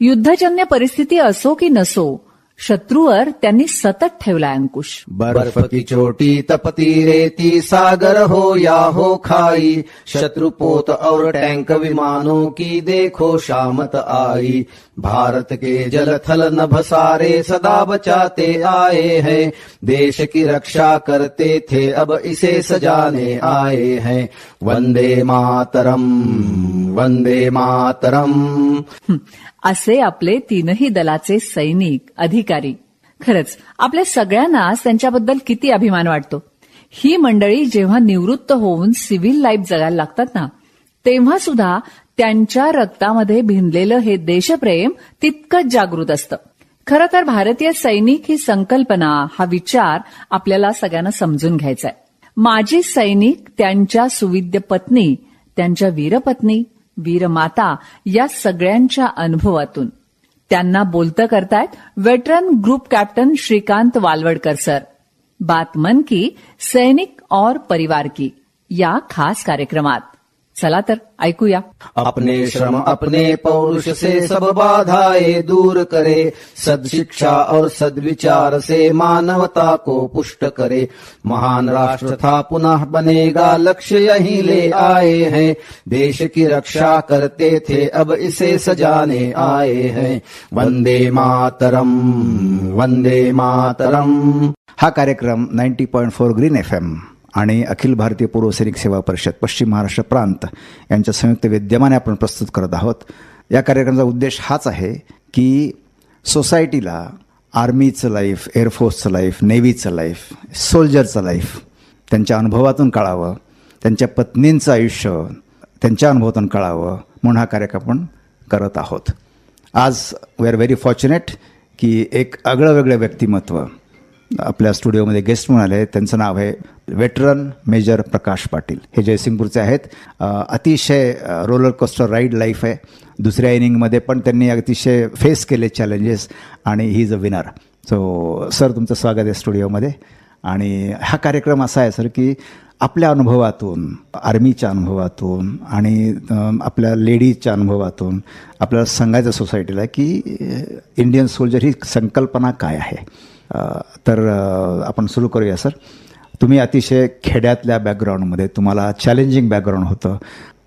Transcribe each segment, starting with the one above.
युद्धजन्य परिस्थिती असो की नसो, शत्रूवर त्यांनी सतत ठेवला अंकुश. बर्फ़ की चोटी तपती रेती, सागर हो या हो खाई शत्रु पोत और टैंक विमानों की देखो शामत आई. भारत के जल थल नभ सारे सदा बचाते आए हैं। देश की रक्षा करते थे अब इसे सजाने आए हैं। वंदे मातरम वंदे मातरम। असे आपले तीनही दलाचे सैनिक अधिकारी. खरंच आपल्या सगळ्यांनाच त्यांच्याबद्दल किती अभिमान वाटतो. ही मंडळी जेव्हा निवृत्त होऊन सिव्हिल लाईफ जगायला लागतात ना तेव्हा सुद्धा त्यांच्या रक्तामध्ये भिनलेलं हे देशप्रेम तितकंच जागृत असतं. खरं तर भारतीय सैनिक ही संकल्पना हा विचार आपल्याला सगळ्यांना समजून घ्यायचा आहे माजी सैनिक त्यांच्या सुविद्य पत्नी त्यांच्या वीरपत्नी वीरमाता या सगळ्यांच्या अनुभवातून. त्यांना बोलतं करतायत veteran group captain Shrikant Walwadkar sir. बात मन की सैनिक और परिवार की या खास कार्यक्रमात. चला तर ऐकूया. अपने श्रम अपने पौरुष से सब बाधाएँ दूर करे। सदशिक्षा और सद्विचार से मानवता को पुष्ट करे। महान राष्ट्र था पुनः बनेगा लक्ष्य यही ले आए हैं। देश की रक्षा करते थे अब इसे सजाने आए हैं। वंदे मातरम वंदे मातरम। हा कार्यक्रम ninety point four green F M आणि अखिल भारतीय पूर्व सैनिक सेवा परिषद पश्चिम महाराष्ट्र प्रांत यांच्या संयुक्त विद्यमाने आपण प्रस्तुत करत आहोत. या कार्यक्रमाचा उद्देश हाच आहे की सोसायटीला आर्मीचं लाईफ एअरफोर्सचं लाईफ नेव्हीचं लाईफ सोल्जरचं लाईफ त्यांच्या अनुभवातून कळावं त्यांच्या पत्नींचं आयुष्य त्यांच्या अनुभवातून कळावं म्हणून हा कार्यक्रम आपण करत आहोत. आज वी आर व्हेरी फॉर्च्युनेट की एक आगळं वेगळं व्यक्तिमत्व आपल्या स्टुडिओमध्ये गेस्ट म्हणून आले. त्यांचं नाव आहे वेटरन मेजर प्रकाश पाटील. हे जयसिंगपूरचे आहेत. अतिशय रोलर कोस्टर राईड लाईफ आहे. दुसऱ्या इनिंगमध्ये पण त्यांनी अतिशय फेस केले चॅलेंजेस आणि he is a winner so sir तुमचं स्वागत आहे स्टुडिओमध्ये. आणि हा कार्यक्रम असा आहे सर की आपल्या अनुभवातून आर्मीच्या अनुभवातून आणि आपल्या लेडीजच्या अनुभवातून आपल्याला सांगायचं सोसायटीला की इंडियन सोल्जर ही संकल्पना काय आहे? तर आपण सुरू करूया सर. तुम्ही अतिशय खेड्यातल्या बॅकग्राऊंडमध्ये तुम्हाला चॅलेंजिंग बॅकग्राऊंड होतं.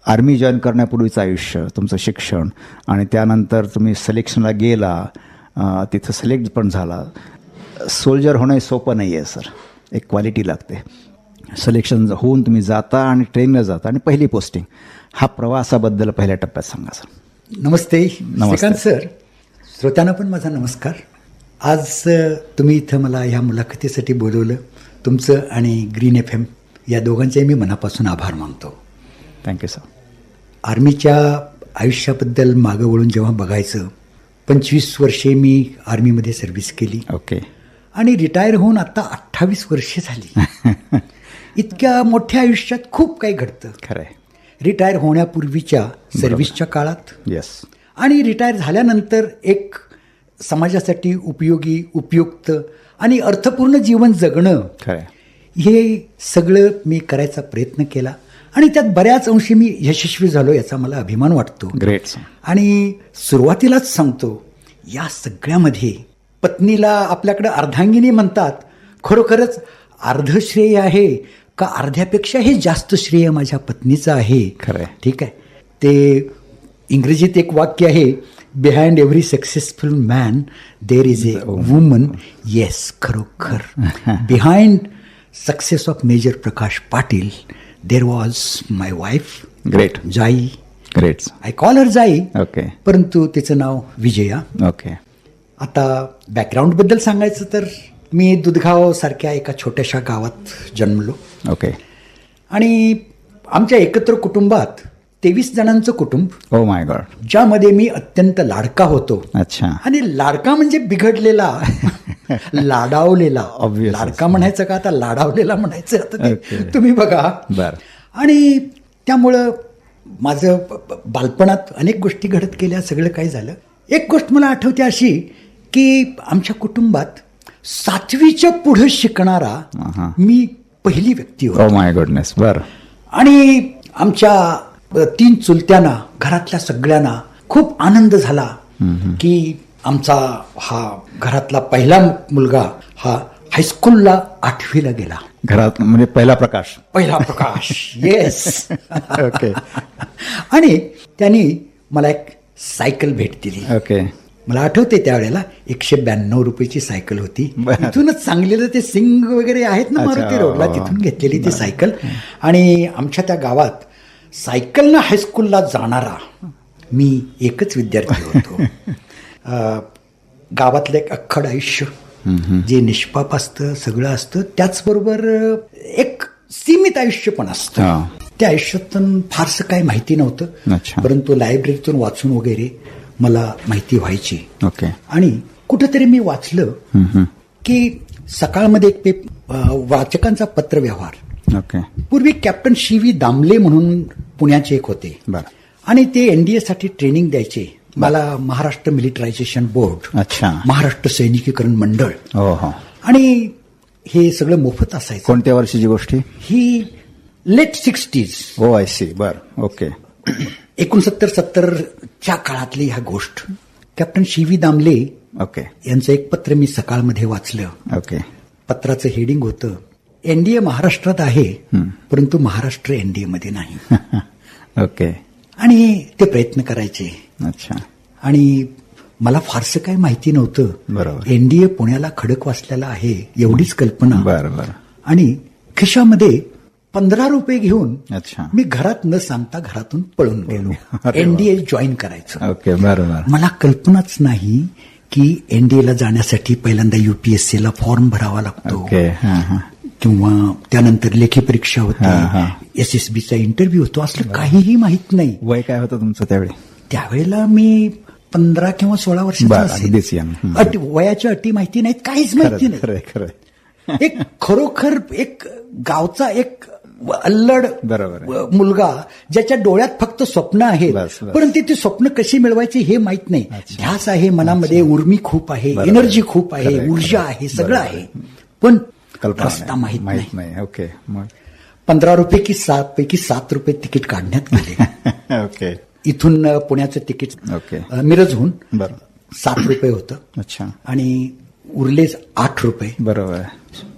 आर्मी जॉईन करण्यापूर्वीचं आयुष्य तुमचं शिक्षण आणि त्यानंतर तुम्ही सिलेक्शनला गेला तिथं सिलेक्ट पण झाला. सोल्जर होणं हे सोपं नाही आहे सर. एक क्वालिटी लागते. सिलेक्शन होऊन तुम्ही जाता आणि ट्रेनिंगला जाता. आणि पहिली पोस्टिंग हा प्रवासाबद्दल पहिल्या टप्प्यात सांगा सर. नमस्ते. श्रीकांत सर. श्रोत्यांना पण माझा नमस्कार. आज तुम्ही इथं मला ह्या मुलाखतीसाठी बोलवलं. तुमचं आणि ग्रीन एफ एम या दोघांचे मी मनापासून आभार मानतो. थँक्यू सर आर्मीच्या आयुष्याबद्दल मागं वळून जेव्हा बघायचं पंचवीस वर्षे मी आर्मीमध्ये सर्व्हिस केली. ओके आणि रिटायर होऊन आता अठ्ठावीस वर्षे झाली. इतक्या मोठ्या आयुष्यात खूप काही घडतं. खरं आहे रिटायर होण्यापूर्वीच्या सर्व्हिसच्या काळात येस आणि रिटायर झाल्यानंतर एक समाजासाठी उपयोगी उपयुक्त आणि अर्थपूर्ण जीवन जगणं हे सगळं मी करायचा प्रयत्न केला आणि त्यात बऱ्याच अंशी मी यशस्वी झालो याचा मला अभिमान वाटतो. ग्रेट आणि सुरुवातीलाच सांगतो या सगळ्यामध्ये पत्नीला आपल्याकडे अर्धांगिनी म्हणतात खरोखरच अर्धश्रेय आहे का अर्ध्यापेक्षाही जास्त श्रेय माझ्या पत्नीचं आहे? खरं आहे. ठीक आहे. ते इंग्रजीत एक वाक्य आहे behind every successful man there is a woman yes खरोखर behind success of major Prakash Patil there was my wife great Jai great I call her Jai okay परंतु तिचं नाव विजया. ओके आता बॅकग्राऊंडबद्दल सांगायचं तर मी दुधगाव सारख्या एका छोट्याशा गावात जन्मलो. ओके आणि आमच्या एकत्र कुटुंबात तेवीस जणांचं कुटुंब. ओ माय गॉड ज्यामध्ये मी अत्यंत लाडका होतो. अच्छा. आणि लाडका म्हणजे बिघडलेला लाडावलेला. लाडका म्हणायचं का? आता लाडावलेला म्हणायचं. आता. तुम्ही बघा. बर. आणि त्यामुळं माझं बालपणात अनेक गोष्टी घडत गेल्या सगळं काही झालं. एक गोष्ट मला आठवते अशी की आमच्या कुटुंबात सातवीच्या पुढे शिकणारा. मी पहिली व्यक्ती होतो. ओ माय गुडनेस बर. आणि आमच्या तीन चुलत्यांना घरातल्या सगळ्यांना खूप आनंद झाला की आमचा हा घरातला पहिला मुलगा हा हायस्कूलला आठवीला गेला. घरात म्हणजे पहिला प्रकाश. पहिला प्रकाश. येस ओके आणि त्यांनी मला एक सायकल भेट दिली. ओके मला आठवते त्यावेळेला एकशे ब्याण्णव रुपयाची सायकल होती. बरं. इथूनच सांगलेलं ते सिंग वगैरे आहेत ना मारुती रोडला हो, हो. तिथून घेतलेली ती सायकल. आणि आमच्या त्या गावात सायकलनं हायस्कूलला जाणारा मी एकच विद्यार्थी होतो. गावातलं एक अख्खड आयुष्य जे निष्पाप असतं सगळं असतं त्याचबरोबर एक सीमित आयुष्य पण असतं. त्या आयुष्यातून फारसं काही माहिती नव्हतं. परंतु लायब्ररीतून वाचून वगैरे मला माहिती व्हायची. ओके. आणि कुठेतरी मी वाचलं की सकाळमध्ये एक पेप वाचकांचा पत्रव्यवहार. ओके. पूर्वी कॅप्टन शी व्ही दामले म्हणून पुण्याचे एक होते. बर. आणि ते एनडीए साठी ट्रेनिंग द्यायचे. मला महाराष्ट्र मिलिटरायझेशन बोर्ड अच्छा. महाराष्ट्र सैनिकीकरण मंडळ. हो हो. आणि हे सगळं मोफत असायचं. कोणत्या वर्षीची गोष्टी ही late sixties oh I C बर. ओके. एकोणसत्तर सत्तरच्या काळातली ह्या गोष्ट. Captain C V Damle okay. यांचं एक पत्र मी सकाळमध्ये वाचलं. ओके. पत्राचं हेडिंग होतं. एनडीए महाराष्ट्रात आहे परंतु महाराष्ट्र एनडीए मध्ये नाही. ओके. आणि ते प्रयत्न करायचे. अच्छा. आणि मला फारसं काही माहिती नव्हतं. बरोबर. एनडीए पुण्याला खडक वाचलेला आहे एवढीच कल्पना. बरं बरं. आणि खिशामध्ये पंधरा रुपये घेऊन अच्छा. मी घरात न सांगता घरातून पळून गेलो. एनडीए जॉईन करायचं. ओके बरं बरं. मला कल्पनाच नाही की एनडीएला जाण्यासाठी पहिल्यांदा युपीएससी ला फॉर्म भरावा लागतो. किंवा त्यानंतर लेखी परीक्षा होते. एस एस बीचा इंटरव्ह्यू होतो असलं काहीही माहीत नाही वय काय होतं तुमचं त्यावेळी त्यावेळेला मी पंधरा किंवा सोळा वर्षाचा. अटी वयाच्या अटी माहिती नाहीत काहीच माहिती नाही एक खरोखर एक गावचा एक अल्लड बरोबर मुलगा ज्याच्या डोळ्यात फक्त स्वप्न आहेत. परंतु ती स्वप्न कशी मिळवायची हे माहीत नाही ध्यास आहे मनामध्ये उर्मी खूप आहे. एनर्जी खूप आहे ऊर्जा. आहे सगळं. आहे पण कल्पना माहीत नाही. माहीत नाही. ओके मग? पंधरा रुपये की सात पैकी सात रुपये तिकीट काढण्यात गेले ओके. इथून पुण्याचं तिकीट ओके. मिरजहून बरं. सात रुपये होतं. अच्छा. आणि उरले आठ रुपये. बरोबर.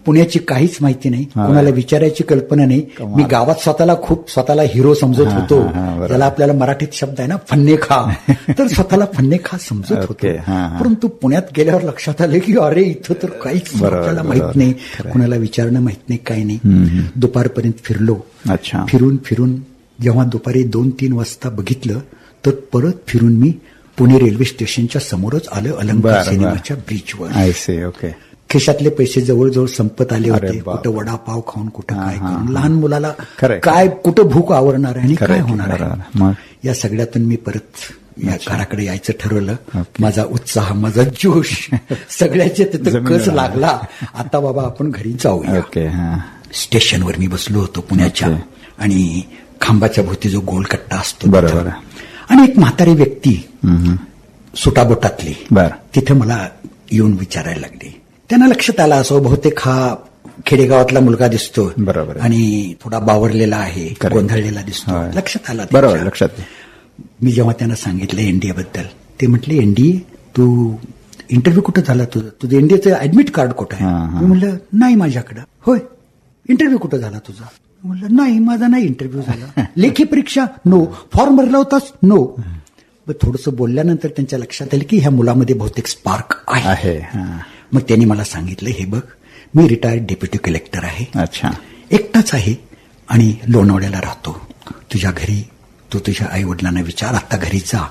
पुण्याची काहीच माहिती नाही. कोणाला विचारायची कल्पना नाही. मी गावात स्वतःला खूप स्वतःला हिरो समजत होतो. त्याला आपल्याला मराठीत शब्द आहे ना फन्ने खा तर स्वतःला फन्ने खा समजत होतो. परंतु पुण्यात गेल्यावर लक्षात आलं की अरे इथं तर काहीच आपल्याला. माहीत नाही. कोणाला विचारणं माहीत नाही काही नाही दुपारपर्यंत फिरलो अच्छा. फिरून फिरून जेव्हा दुपारी दोन तीन वाजता बघितलं तर परत फिरून मी पुणे रेल्वे स्टेशनच्या समोरच आलं अलंकार सिनेमाच्या ब्रिजवर ओके खिशातले पैसे जवळजवळ संपत आले होते. कुठं वडापाव खाऊन कुठं काय करून. लहान मुलाला काय कुठं भूक आवरणार आणि काय होणार. आहे? या सगळ्यातून मी परत या घराकडे यायचं ठरवलं. माझा उत्साह माझा जोश सगळ्याचे तिथं कस. लागला आता बाबा आपण घरी जाऊया स्टेशनवर मी बसलो होतो पुण्याच्या. आणि खांबाच्या भोवती जो गोलकट्टा असतो बरोबर. आणि एक म्हातारी व्यक्ती सुटाबोटातली. तिथे मला येऊन विचारायला लागली त्यांना लक्षात आलं असं बहुतेक हा खेडेगावातला मुलगा दिसतो बरोबर. आणि थोडा बावरलेला आहे. गोंधळलेला दिसतो. लक्षात आला बरोबर. लक्षात. मी जेव्हा त्यांना सांगितलं एनडीए बद्दल ते म्हटले एनडीए तू इंटरव्ह्यू कुठं झाला तुझं? तुझं एनडीएचं ऍडमिट कार्ड कुठं आहे. मी म्हणलं नाही माझ्याकडं. होय इंटरव्ह्यू कुठं झाला तुझा? म्हणलं नाही माझा नाही इंटरव्ह्यू झाला. लेखी परीक्षा? नो फॉर्म भरला होतास नो थोडस बोलल्यानंतर त्यांच्या लक्षात आलं की ह्या मुलामध्ये बहुतेक स्पार्क आहे. मग त्यांनी मला सांगितलं हे बघ मी रिटायर्ड डेप्युटी कलेक्टर आहे. अच्छा. एकटाच आहे आणि लोणावळ्याला राहतो. तुझ्या घरी तू तुझ्या आई वडिलांना विचार आता घरी जा.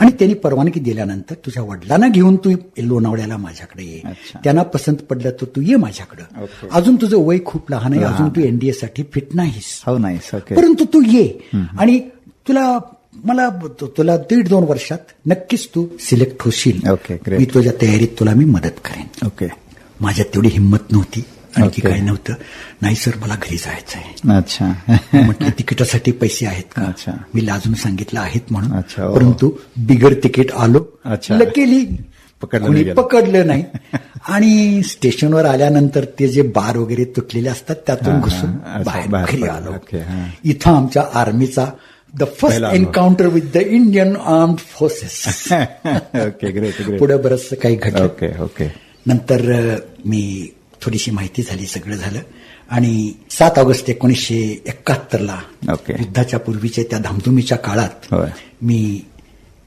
आणि त्यांनी परवानगी दिल्यानंतर तुझ्या वडिलांना घेऊन तू लोणावळ्याला माझ्याकडे ये. त्यांना पसंत पडलं तर तू ये माझ्याकडे. अजून तुझं वय खूप लहान आहे अजून तू एनडीए साठी फिट नाहीस. हो परंतु तू ये. आणि तुला मला तुला दीड दोन वर्षात नक्कीच तू सिलेक्ट होशील Okay, great. मी तुझ्या तयारीत तुला मी मदत करेन ओके माझ्यात तेवढी हिंमत नव्हती आणखी Okay. काही नव्हतं नाही सर मला घरी जायचं आहे अच्छा म्हटलं तिकिटासाठी पैसे आहेत का अच्छा. मी लाजून सांगितलं आहेत म्हणून ओ. परंतु बिगर तिकीट आलो अच्छा. लकेली पकडलं. पकडलं नाही आणि स्टेशनवर आल्यानंतर ते जे बार वगैरे तुटलेले असतात त्यातून हा, हा. घुसून बाहेर. आलो ओके, हा. इथं आमच्या आर्मीचा the first. Encounter with the Indian armed forces okay great great पुढे बरंचसं काही घडलं ओके ओके नंतर मी थोडीशी माहिती झाली सगळं झालं आणि सात ऑगस्ट एकोणीसशे एकाहत्तरला ओके. युद्धाच्या पूर्वीच्या त्या धामधुमीच्या काळात. मी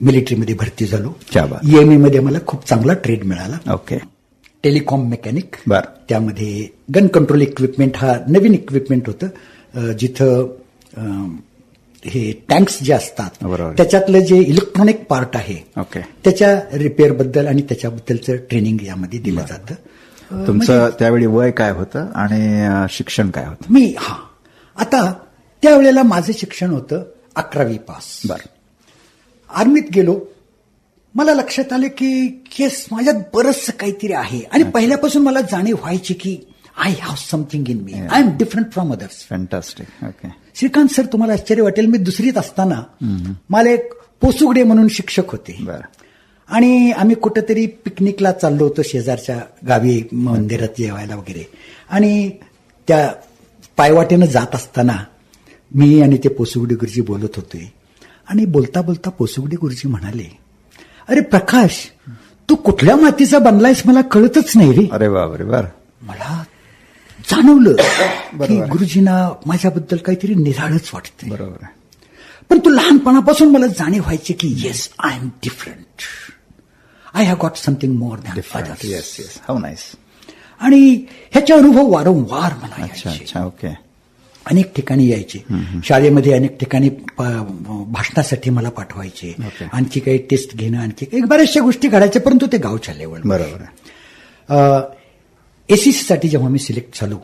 मिलिटरीमध्ये भरती झालो क्या बात. ईएमई मध्ये मला खूप चांगला ट्रेड मिळाला ओके टेलिकॉम मेकॅनिक. त्यामध्ये गन कंट्रोल इक्विपमेंट हा नवीन इक्विपमेंट होतं जिथं हे टँक्स जे असतात बरोबर. त्याच्यातलं जे इलेक्ट्रॉनिक पार्ट आहे ओके. त्याच्या रिपेअरबद्दल आणि त्याच्याबद्दलचं ट्रेनिंग यामध्ये दिलं जातं. तुमचं त्यावेळी वय काय होतं आणि शिक्षण काय होतं? मी हा. आता त्यावेळेला माझं शिक्षण होतं अकरावी पास. बर. आर्मीत गेलो. मला लक्षात आलं की केस माझ्यात बरंचसं काहीतरी आहे. आणि पहिल्यापासून मला जाणीव व्हायची की I have something in me I am different from others fantastic okay Shrikant sir तुम्हाला आश्चर्य वाटेल. मी दुसरीत असताना मला एक पोसुगडे म्हणून शिक्षक होते. आणि आम्ही कुठेतरी पिकनिकला चाललो होतो शेजारच्या गावी मंदिरात जेवायला वगैरे. आणि त्या पायवाटेनं जात असताना मी आणि ते पोसुगडे गुरुजी बोलत होते. आणि बोलता बोलता पोसुगडे गुरुजी म्हणाले अरे प्रकाश तू कुठल्या मातीचा बनलायस? मला कळतच नाही रे. अरे बापरे बर. मला जाणवलं की गुरुजींना माझ्याबद्दल काहीतरी निराळच वाटते बरोबर. पण तू लहानपणापासून मला जाणीव व्हायची की yes I am different I have got something more than different yes yes how nice आणि ह्याचे अनुभव वारंवार मला अच्छा यायचे. अच्छा ओके अनेक ठिकाणी यायचे. शाळेमध्ये अनेक ठिकाणी भाषणासाठी मला पाठवायचे. आणखी काही टेस्ट घेणं आणखी काही बऱ्याचशा गोष्टी घडायच्या परंतु ते गावच्या लेवल बरोबर. आहे एसीसी साठी जेव्हा मी सिलेक्ट झालो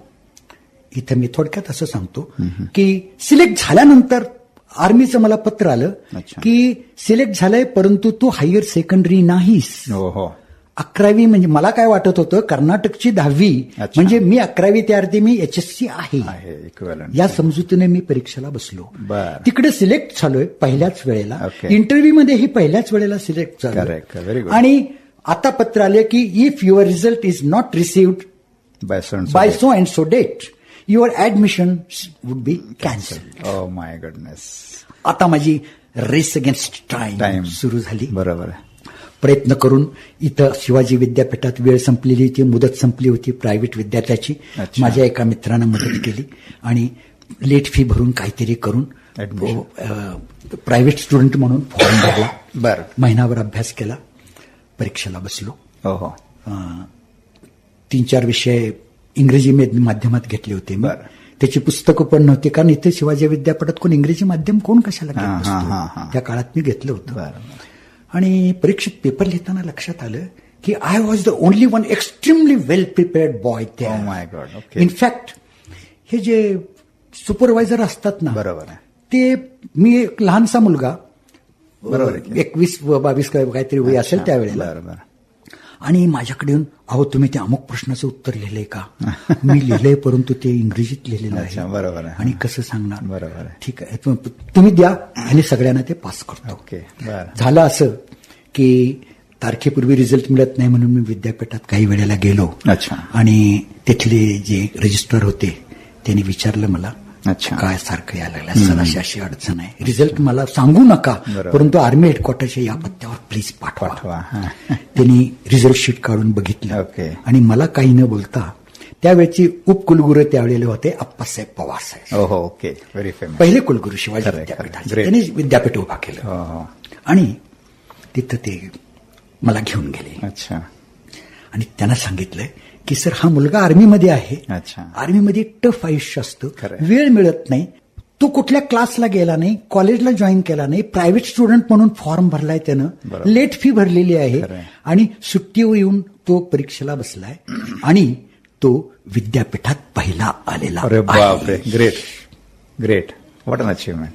इथं मी थोडक्यात असं सांगतो की सिलेक्ट झाल्यानंतर आर्मीचं मला पत्र आलं. की सिलेक्ट झालंय परंतु तू हायर सेकंडरी नाहीस हो हो अकरावी म्हणजे मला काय वाटत होतं कर्नाटकची दहावी. म्हणजे मी अकरावी ते अर्धी मी एचएससी आहे आहे इक्वेलंट या समजुतीने मी परीक्षेला बसलो. तिकडे सिलेक्ट झालोय पहिल्याच वेळेला. इंटरव्ह्यू मध्ये ही पहिल्याच वेळेला सिलेक्ट झालं. आणि आता पत्र आले की if your result is not received by so and so date your admission would be cancel my goodness आता माझी रेस अगेन्स्ट टाइम टाइम सुरू झाली. बरोबर. प्रयत्न करून इथं शिवाजी विद्यापीठात वेळ संपलेली होती मुदत संपली होती प्रायव्हेट विद्यार्थ्याची. माझ्या एका मित्रानं मदत केली आणि लेट फी भरून काहीतरी करून. प्रायव्हेट स्टुडंट म्हणून फॉर्म भरला. बर. महिनाभर अभ्यास केला. परीक्षेला बसलो हो हो तीन चार विषय इंग्रजी माध्यमात घेतले होते बरं. त्याची पुस्तकं पण नव्हती कारण इथे शिवाजी विद्यापीठात कोण इंग्रजी माध्यम कोण कशाला हा, हा? हा, हा. त्या काळात मी घेतलं होतं आणि परीक्षेत पेपर लिहिताना लक्षात आलं की I was the only one extremely well prepared boy God, okay. In fact हे जे सुपरवायझर असतात ना बरोबर. ते मी एक लहानसा मुलगा बरोबर? एकवीस व बावीस काहीतरी वय असेल त्यावेळेला. बरं बरं. आणि माझ्याकडे येऊन अहो तुम्ही ते अमुक प्रश्नाचं उत्तर लिहिलंय का? मी लिहिलंय परंतु ते इंग्रजीत लिहिलेलं आहे. बरोबर. आणि कसं सांगणार? बरोबर. ठीक आहे. तुम्ही द्या आणि सगळ्यांना ते पास करतो. झालं असं की तारखेपूर्वी रिझल्ट मिळत नाही म्हणून मी विद्यापीठात काही वेळेला गेलो. अच्छा. आणि तिथले जे रजिस्ट्रार होते त्यांनी विचारलं मला अच्छा. काय सारखं यायला लागलं? सर अशी अशी अडचण आहे. रिझल्ट मला सांगू नका. परंतु आर्मी हेडक्वार्टरच्या या पत्त्यावर प्लीज पाठवा. त्यांनी रिझल्ट शीट काढून बघितलं. ओके. आणि मला काही न बोलता त्यावेळची उपकुलगुरू त्यावेळेला होते Appasaheb Pawar saheb. Okay. Very famous पहिले कुलगुरू शिवाजी. विद्यापीठाचे. त्यांनी विद्यापीठ उभा केलं. हो हो. आणि तिथं ते मला घेऊन गेले. अच्छा. आणि त्यांना सांगितलं की सर हा मुलगा आर्मीमध्ये आहे. अच्छा. आर्मीमध्ये टफ आयुष्य असतं. वेळ मिळत नाही. तो कुठल्या क्लासला गेला नाही कॉलेजला जॉईन केला नाही प्रायव्हेट स्टुडंट म्हणून फॉर्म भरलाय त्यानं. लेट फी भरलेली आहे. आणि सुट्टीवर येऊन तो परीक्षेला बसलाय. आणि तो विद्यापीठात पहिला आलेला. Great great what an achievement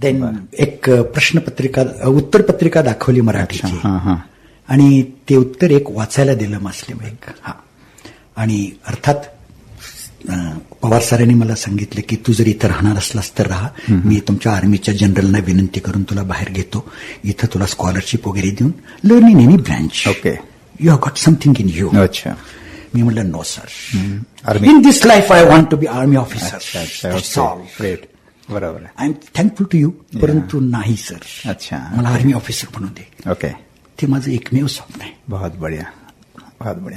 then एक प्रश्नपत्रिका उत्तरपत्रिका दाखवली मराठीची. आणि ते उत्तर एक वाचायला दिलं मासले हा. आणि अर्थात पवार सरांनी मला सांगितलं की तू जर इथं राहणार असलास तर राहा. मी तुमच्या आर्मीच्या जनरलना विनंती करून तुला बाहेर घेतो. इथं तुला स्कॉलरशिप वगैरे देऊन learn in any branch Okay. You have got something in you अच्छा. मी म्हटलं no sir. In this life I want to be army officer okay बरोबर I am thankful to you परंतु नाही सर अच्छा. मला आर्मी ऑफिसर म्हणून दे. Okay ते माझं एकमेव स्वप्न आहे. बहुत बढिया.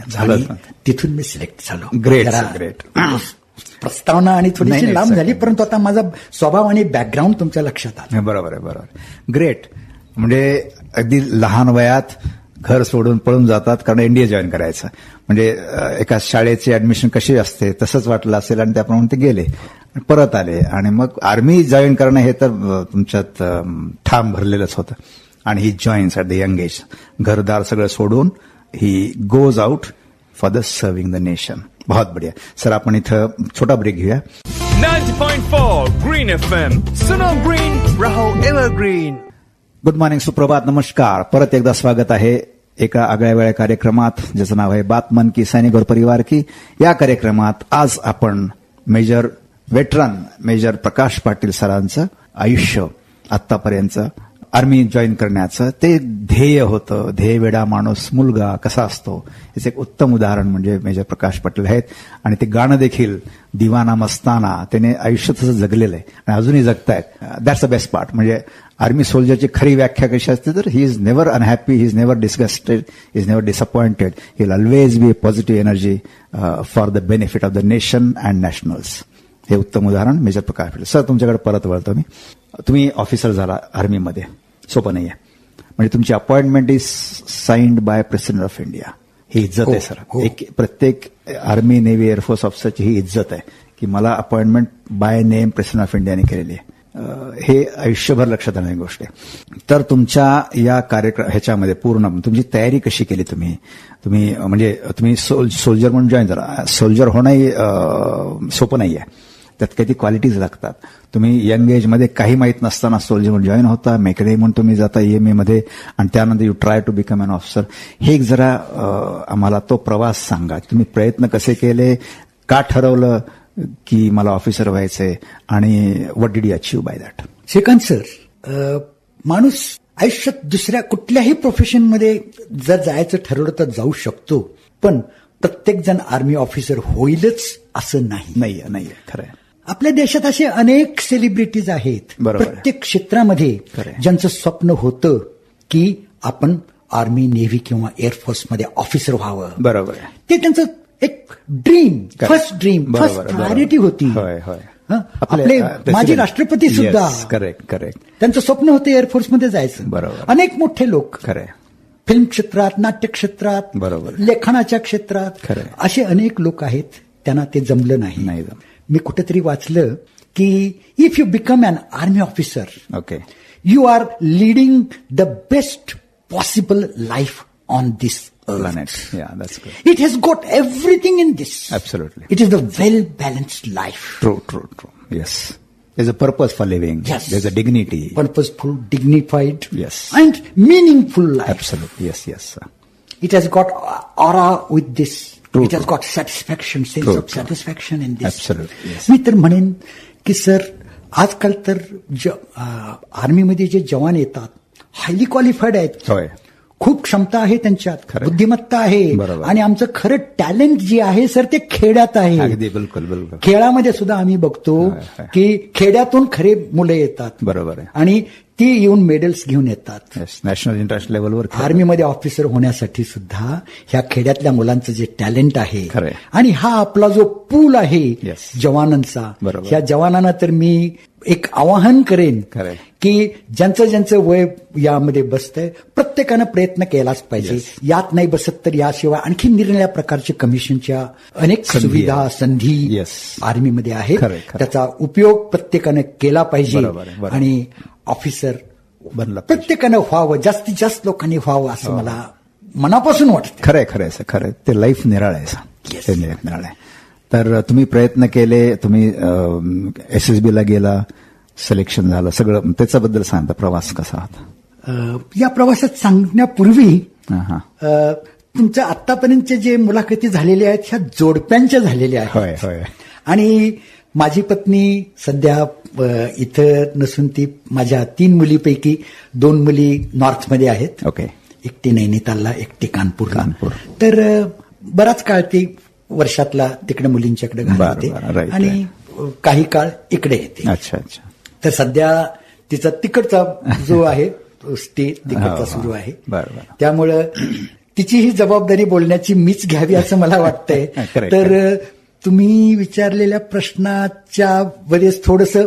झालं तिथून मी सिलेक्ट झालो. जरा great. प्रस्तावना आणि थोडीशी लांब. झाली परंतु आता माझा स्वभाव आणि बॅकग्राऊंड तुमच्या लक्षात आला. बरोबर आहे बरोबर ग्रेट म्हणजे अगदी लहान वयात घर सोडून पळून जातात कारण एनडीए जॉईन करायचं. म्हणजे एका शाळेची ऍडमिशन कशी असते तसंच वाटलं असेल आणि त्याप्रमाणे ते गेले. परत आले. आणि मग आर्मी जॉईन करणं हे तर तुमच्यात ठाम भरलेलंच होतं. आणि he joins at the young age घरदार सगळं सोडून he goes out for the serving the nation बहुत बढिया। सर आपण इथं छोटा ब्रेक घेऊया। 90.4 Green FM. Sunam Green, Rahul Evergreen. Good morning सुप्रभात नमस्कार। परत एकदा स्वागत आहे एका आगळ्या वेळ्या कार्यक्रमात ज्याचं नाव आहे बात मन की सैनिक और परिवार की। या कार्यक्रमात आज आपण major veteran major Prakash Patil सरांचं आयुष्य आतापर्यंतचं आर्मी जॉईन करण्याचं ते ध्येय होतं. ध्येयवेडा माणूस मुलगा कसा असतो? याचं एक उत्तम उदाहरण म्हणजे मेजर प्रकाश पाटील आहेत. आणि ते गाणं देखील दिवाना मस्ताना त्याने आयुष्य तसं जगलेलं आहे. आणि अजूनही जगतायत. दॅट्स द बेस्ट पार्ट म्हणजे आर्मी सोल्जरची खरी व्याख्या कशी असते तर he is never unhappy he is never disgusted is never disappointed he will always be positive energy for the benefit of the nation and nationals हे उत्तम उदाहरण मेजर प्रकाश पाटील. सर तुमच्याकडे परत वळतो मी. तुम्ही ऑफिसर झाला आर्मीमध्ये सोपं नाही आहे म्हणजे तुमची appointment is signed by president of India ही इज्जत आहे हो, सर. हो. एक प्रत्येक आर्मी नेव्ही एअरफोर्स ऑफिसरची ही इज्जत आहे की मला appointment by name president of इंडियाने केलेली आहे. हे आयुष्यभर लक्षात आणणारी गोष्ट आहे. तर तुमच्या या कार्यक्रम ह्याच्यामध्ये पूर्ण तुमची तयारी कशी केली तुम्ही? तुम्ही म्हणजे तुम्ही सोल सोल्जर म्हणून जॉईन झाला. सोल्जर होणंही सोपं नाही आहे त्यात काही क्वालिटीज लागतात. तुम्ही यंग एजमध्ये काही माहीत नसताना सोल्जर म्हणून जॉईन होता मेकडे म्हणून तुम्ही जाता ईएमए मध्ये आणि त्यानंतर you try to become an officer हे एक जरा आम्हाला तो प्रवास सांगा तुम्ही प्रयत्न कसे केले का ठरवलं की मला ऑफिसर व्हायचंय आणि what did you achieve by that Shrikant sir माणूस आयुष्यात दुसऱ्या कुठल्याही प्रोफेशनमध्ये जर जायचं ठरवलं तर जाऊ शकतो. पण प्रत्येक जण आर्मी ऑफिसर होईलच असं नाही. नाहीये खरं आहे. आपल्या देशात असे अनेक सेलिब्रिटीज आहेत. प्रत्येक क्षेत्रामध्ये खरं. ज्यांचं स्वप्न होतं की आपण आर्मी नेव्ही किंवा एअरफोर्समध्ये ऑफिसर व्हावं बरोबर ते त्यांचं एक dream. First dream first. Priority होती? आपले माजी राष्ट्रपती सुद्धा करेक्ट करेक्ट त्यांचं स्वप्न होतं एअरफोर्समध्ये जायचं बरोबर. अनेक मोठे लोक खरंय फिल्म क्षेत्रात नाट्य क्षेत्रात बरोबर. लेखनाच्या क्षेत्रात. असे अनेक लोक आहेत त्यांना ते जमलं नाही नाही जमलं. मी कुठेतरी वाचलं की if you become an army officer okay you are leading the best possible life on this planet yeah that's good It has got everything in this. Absolutely. It is the well balanced life. True, true, true. Yes. There's a purpose for living. Yes. There's a dignity. Purposeful, dignified, Yes. and meaningful life. Absolutely. Yes, yes. sir. It has got aura with this. True, it has true. got satisfaction, sense True, of true. satisfaction in this. Absolutely, yes. मी तर म्हणेन की sir आजकाल तर ज- आर्मीमध्ये जे जवान येतात हायली क्वालिफाईड आहेत खूप क्षमता आहे त्यांच्यात. बुद्धिमत्ता आहे. आणि आमचं खरं टॅलेंट जे आहे सर ते खेड्यात आहे अगदी बिलकुल बिलकुल खेळामध्ये सुद्धा आम्ही बघतो. की खेड्यातून खरे मुलं येतात बरोबर आणि ती येऊन मेडल्स घेऊन येतात नॅशनल इंटरनॅशनल लेवलवर आर्मीमध्ये ऑफिसर होण्यासाठी सुद्धा ह्या खेड्यातल्या मुलांचं जे टॅलेंट आहे. आणि हा आपला जो पूल आहे. जवानांचा. ह्या जवानांना तर मी एक आवाहन करेन. की ज्यांचं ज्यांचं वय यामध्ये बसतंय प्रत्येकानं प्रयत्न केलाच पाहिजे यात नाही बसत तर याशिवाय आणखी निरनिळ्या प्रकारच्या कमिशनच्या अनेक सुविधा. संधी. आर्मीमध्ये आहेत. त्याचा उपयोग प्रत्येकानं केला पाहिजे. आणि ऑफिसर बनला. प्रत्येकानं व्हावं जास्तीत जास्त लोकांनी व्हावं असं मला मनापासून वाटतं खरंय खरंय सर खरंय. ते लाईफ निराळ आहे सर. निराळ आहे. तर तुम्ही प्रयत्न केले तुम्ही एस एस बीला गेला सिलेक्शन झालं सगळं त्याच्याबद्दल सांगता प्रवास कसा होता? या प्रवासात सांगण्यापूर्वी हा, हा. तुमच्या आतापर्यंतच्या जे मुलाखती झालेल्या आहेत ह्या जोडप्यांच्या झालेल्या होय आहेत होय. आणि माझी पत्नी सध्या इथं नसून ती माझ्या तीन मुलीपैकी दोन मुली नॉर्थमध्ये आहेत. ओके. एकटी नैनितालला एकटी कानपूरला. कानपूर. तर बराच काळ ती वर्षातला तिकडे मुलींच्याकडे घालवते right, आणि काही काळ इकडे येते. अच्छा अच्छा. तर सध्या तिचा तिकडचा जो आहे तो स्टे तिकडचा. सुरू आहे. त्यामुळं तिची ही जबाबदारी बोलण्याची मीच घ्यावी असं मला वाटतंय. तर तुम्ही विचारलेल्या प्रश्नाच्या बरेच थोडस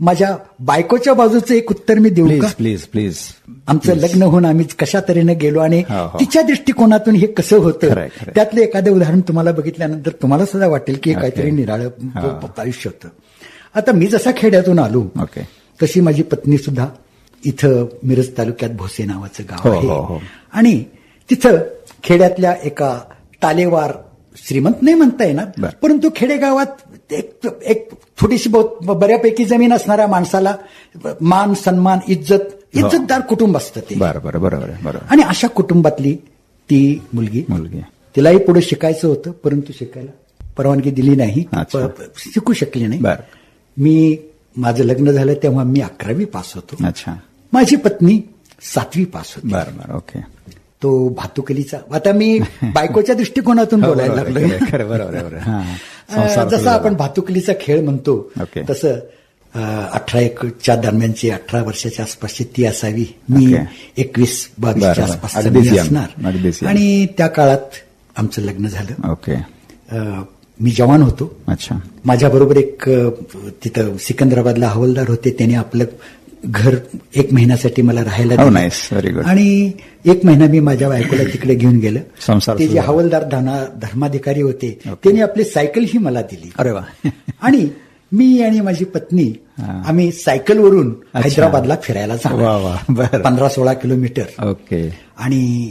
माझ्या बायकोच्या बाजूचं एक उत्तर मी देऊ प्लीज प्लीज प्लीज आमचं लग्न होऊन आम्ही कशा तरीने गेलो आणि हो, हो. तिच्या दृष्टिकोनातून हे कसं होतं. त्यातलं एखादं उदाहरण तुम्हाला बघितल्यानंतर तुम्हाला सुद्धा वाटेल की. काहीतरी निराळं. आयुष्य होतं आता मी जसा खेड्यातून आलो. तशी माझी पत्नी सुद्धा इथं मिरज तालुक्यात भोसे नावाचं गाव हो, आहे. आणि तिथं खेड्यातल्या एका तालेवार श्रीमंत नाही म्हणता येणार. परंतु खेडेगावात एक एक थोडीशी बहुत बऱ्यापैकी जमीन असणाऱ्या माणसाला मान सन्मान इज्जत इज्जतदार कुटुंब असतं ते. बरं बरं बरोबर आहे बरोबर आणि अशा कुटुंबातली ती मुलगी मुलगी. तिलाही पुढे शिकायचं होतं परंतु शिकायला परवानगी दिली नाही. शिकू शकली नाही. बरं. मी माझं लग्न झालं तेव्हा मी अकरावी पास होतो. अच्छा. माझी पत्नी सातवी पास होती. बरं बरं ओके. तो भातुकलीचा आता मी बायकोच्या दृष्टिकोनातून हो, बोलायला खरं, बरोबर. हा. जसं. आपण भातुकलीचा खेळ म्हणतो. तसं अठरा एकच्या दरम्यानची अठरा वर्षाच्या आसपासची ती असावी मी. एकवीस बावीसच्या. आसपास असणार. आणि त्या काळात आमचं लग्न झालं ओके मी जवान होतो अच्छा माझ्याबरोबर एक तिथं सिकंदराबादला हवालदार होते त्याने आपलं घर एक महिन्यासाठी मला राहायला Oh, nice. आणि एक महिना मी माझ्या बायकोला तिकडे घेऊन गेलं ते जे. हवालदार धना- धर्माधिकारी होते त्यांनी आपली सायकल ही मला दिली अरे वा आणि मी आणि माझी पत्नी. आम्ही सायकलवरून. हैदराबादला फिरायला. बरं. पंधरा सोळा किलोमीटर ओके आणि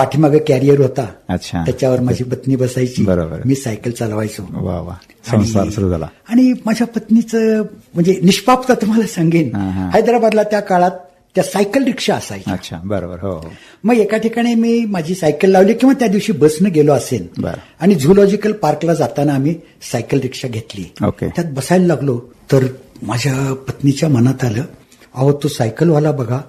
पाठीमागे कॅरियर होता. अच्छा. त्याच्यावर माझी पत्नी बसायची. बरोबर. मी सायकल चालवायचो. वा वा. संसार आणि- सुरू झाला. आणि माझ्या पत्नीचं म्हणजे निष्पापता तुम्हाला सांगेन. हैदराबादला त्या काळात त्या सायकल रिक्षा असायच्या. अच्छा बरोबर हो हो. मग एका ठिकाणी मी माझी सायकल लावली किंवा त्या दिवशी बसनं गेलो असेल. बरं. आणि झुलॉजिकल पार्कला जाताना आम्ही सायकल रिक्षा घेतली. त्यात बसायला लागलो. तर माझ्या पत्नीच्या मनात आलं अहो तो सायकलवाला बघा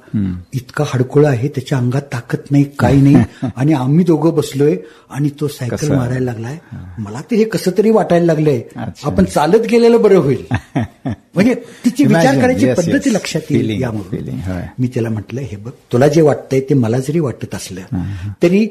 इतका हडकुळा आहे त्याच्या अंगात ताकद नाही काही नाही. आणि आम्ही दोघं बसलोय आणि तो सायकल? मारायला लागलाय. मला ते हे कसं तरी वाटायला लागलंय. आपण चालत गेलेलं बरं होईल. म्हणजे तिची विचार. करायची पद्धती. लक्षात येईल यामुळे. मी त्याला म्हटलं हे बघ तुला जे वाटतंय ते मला जरी वाटत असलं तरी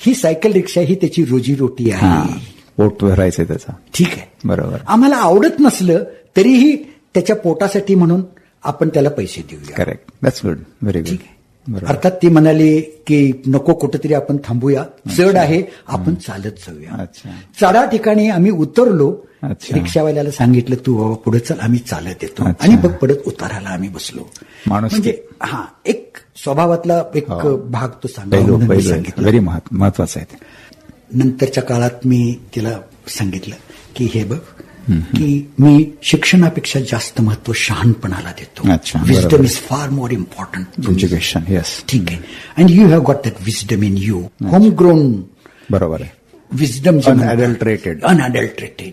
ही सायकल रिक्षा ही त्याची रोजीरोटी आहे. पोट भरायचंय त्याचा. ठीक आहे. बरोबर. आम्हाला आवडत नसलं तरीही त्याच्या पोटासाठी म्हणून आपण त्याला पैसे देऊया. Correct that's good very good अर्थात ती म्हणाली की नको कुठेतरी आपण थांबूया. चढ आहे आपण चालत जाऊया. अच्छा. चढा ठिकाणी आम्ही उतरलो. रिक्षावाल्याला सांगितलं तू बाबा पुढे चल आम्ही चालत येतो. आणि बघ पडत उताराला आम्ही बसलो. म्हणजे हा एक स्वभावातला एक हो. भाग तो सांगितलं. व्हेरी महत्वाचं आहे. नंतरच्या काळात मी तिला सांगितलं की हे बघ की मी शिक्षणापेक्षा जास्त महत्त्व शहाणपणाला देतो. Wisdom. Is far more important education yes ठीक आहे. And you have got that wisdom in you home grown बरोबर आहे. Wisdom Unadulterated. Unadulterated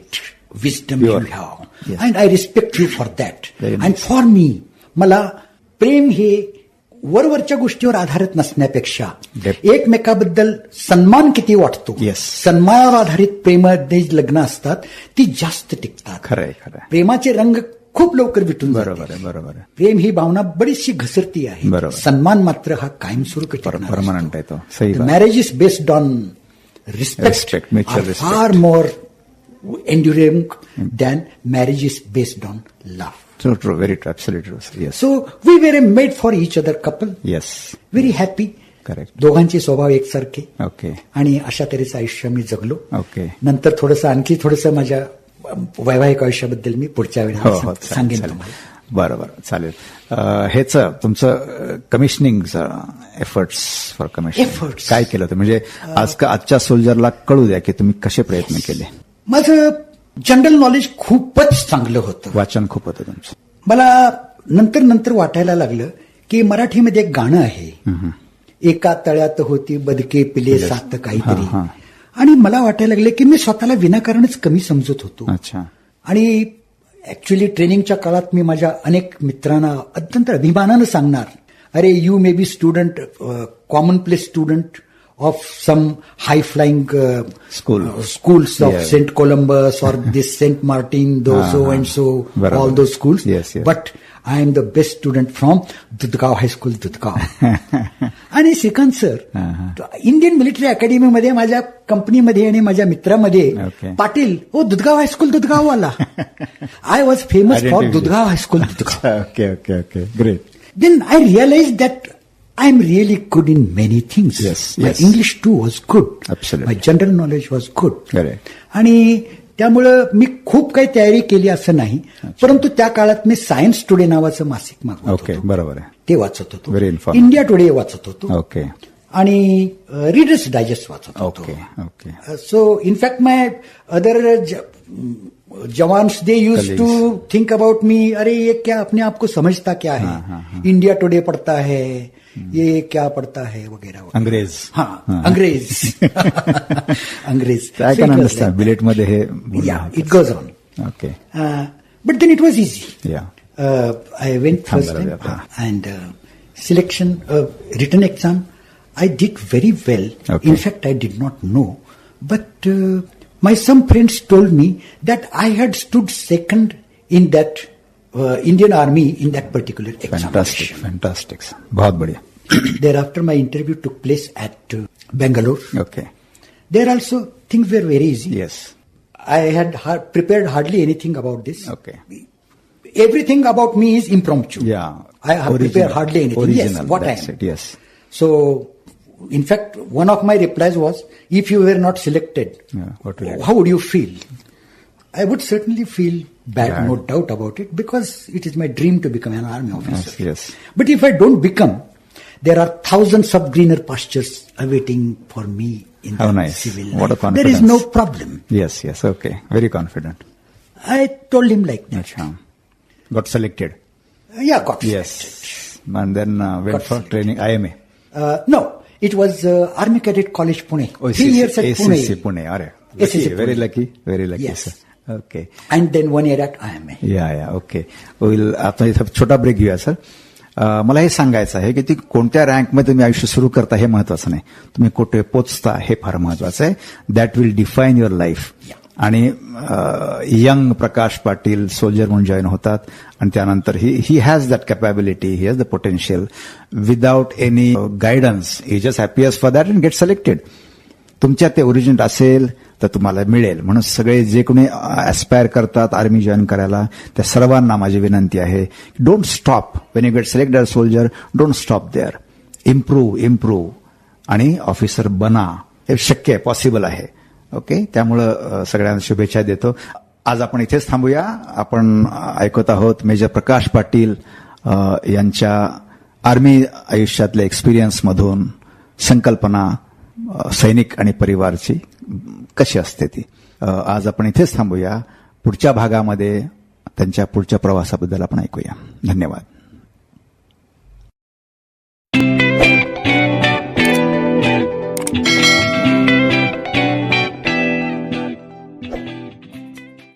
wisdom you. Have. And I respect you for that and. For me मला प्रेम हे वरवरच्या गोष्टीवर आधारित नसण्यापेक्षा. एकमेकाबद्दल सन्मान किती वाटतो Yes. सन्मानावर आधारित प्रेमामध्ये लग्न असतात ती जास्त टिकतात खरंय खरंय प्रेमाचे रंग खूप लवकर विटून. बरोबर आहे बरोबर प्रेम ही भावना बरीचशी घसरती आहे. सन्मान मात्र हा कायमस्वरूपी permanent. Marriage is based on respect. Far more enduring than marriage is based on love true true very true absolute true yes so we were made for each other couple yes very happy Correct. दोघांचे स्वभाव एकसारखे. Okay आणि अशा तऱ्हेचं आयुष्य मी जगलो. Okay नंतर थोडंसं आणखी थोडंसं माझ्या वैवाहिक आयुष्याबद्दल मी पुढच्या हो वेळेला हो चालेल, सांगेन. तुम्हाला बरं बरं चालेल. हेच तुमचं commissioning efforts for commission Efforts. काय केलं म्हणजे आज का आजच्या सोल्जरला कळू द्या की तुम्ही कसे प्रयत्न केले? माझं जनरल नॉलेज खूपच चांगलं होतं. वाचन खूप होतं तुमचं. मला नंतर नंतर वाटायला लागलं की मराठीमध्ये एक गाणं आहे. एका तळ्यात होती बदके पिले सात काहीतरी. आणि मला वाटायला लागलं की मी स्वतःला विनाकारणच कमी समजत होतो. अच्छा. आणि ऍक्च्युली ट्रेनिंगच्या काळात मी माझ्या अनेक मित्रांना अत्यंत अभिमानानं सांगणार अरे you may be student common place student Of some high flying School. schools of Yeah. St. Columbus or this St. Martin, those so Ah, and so, बरोबर. all those schools. Yes, yes. But I am the best student from Dudgaon High School, Dudgaon. आणि Shrikant sir Indian military अकॅडमीमध्ये माझ्या कंपनीमध्ये आणि माझ्या मित्रामध्ये Okay. Patil हो Dudhgaon high school Dudhgaon वाला I was famous for Identity. Dudhgaon high school Dudhgaon okay okay okay great then I realized that I'm really good in many things. Yes, My yes. English too was good. Absolutely. My general knowledge was good. Correct. आणि त्यामुळं मी खूप काही तयारी केली असं नाही परंतु त्या काळात मी सायन्स टुडे नावाचं मासिक मागवत ओके होतो बरोबर आहे ते वाचत होतो Very informative. इंडिया टुडे वाचत होतो ओके आणि रीडर्स डायजेस्ट वाचत होतो. So in fact my other jawans they use to think about me अरे ये क्या अपने आप को समझता क्या है? इंडिया टुडे पढ़ता है ये क्या पढ़ता है? वगैरह अंग्रेज. हाँ अंग्रेज. अंग्रेज. आय कॅन अंडरस्टँड बिलेटमध्ये हे yeah it goes on okay but then it was easy yeah uh, I went Thumb first Barabar, I did very well. Okay. In fact, I did not know, but uh, my some friends told me that I had stood second in that uh, Indian Army in that particular fantastic examination. Fantastic बहुत बढ़िया Thereafter, my interview took place at uh, Bangalore. Okay There also things were very easy. Yes I had ha- prepared hardly anything about this. Okay Everything about me is impromptu. या I have prepared hardly anything. yes, what I am. Yes So, in fact, one of my replies was, if you were not selected, yeah, would how would you feel? I would certainly feel bad, bad, no doubt about it, because it is my dream to become an army officer. Yes, yes. But if I don't become, there are thousands of greener pastures awaiting for me in how the nice. civil life. What a confidence. There is no problem. Yes, yes, okay. Very confident. I told him like that. Achha. Got selected. Yeah, got yes. selected. Yes. And then uh, went got for selected. training IMA. Uh, no, it was army cadet college Pune three years at Pune Pune अरे yes yes very lucky very lucky okay and then one year at I M A yeah yeah okay will आता इथं छोटा break घेऊया sir मला हे सांगायचं आहे की ती कोणत्या रँकमध्ये तुम्ही आयुष्य सुरू करता हे महत्वाचं नाही. तुम्ही कुठे पोचता हे फार महत्वाचं आहे. That will define your life yeah आणि यंग प्रकाश पाटील सोल्जर म्हणून जॉईन होतात. आणि त्यानंतर he he has that capability he has the potential without any guidance he just happiest for that and get selected तुमच्या ते ओरिजिनल असेल तर तुम्हाला मिळेल. म्हणून सगळे जे कोणी ॲस्पायर करतात आर्मी जॉईन करायला त्या सर्वांना माझी विनंती आहे don't stop when you get select soldier don't stop there improve improve आणि ऑफिसर बना. हे शक्य आहे पॉसिबल आहे. ओके? त्यामुळं सगळ्यांना शुभेच्छा देतो. आज आपण इथेच थांबूया. आपण ऐकत आहोत मेजर प्रकाश पाटील यांच्या आर्मी आयुष्यातल्या एक्सपिरियन्समधून संकल्पना सैनिक आणि परिवारची कशी असते ती. आज आपण इथेच थांबूया. पुढच्या भागामध्ये त्यांच्या पुढच्या प्रवासाबद्दल आपण ऐकूया. धन्यवाद.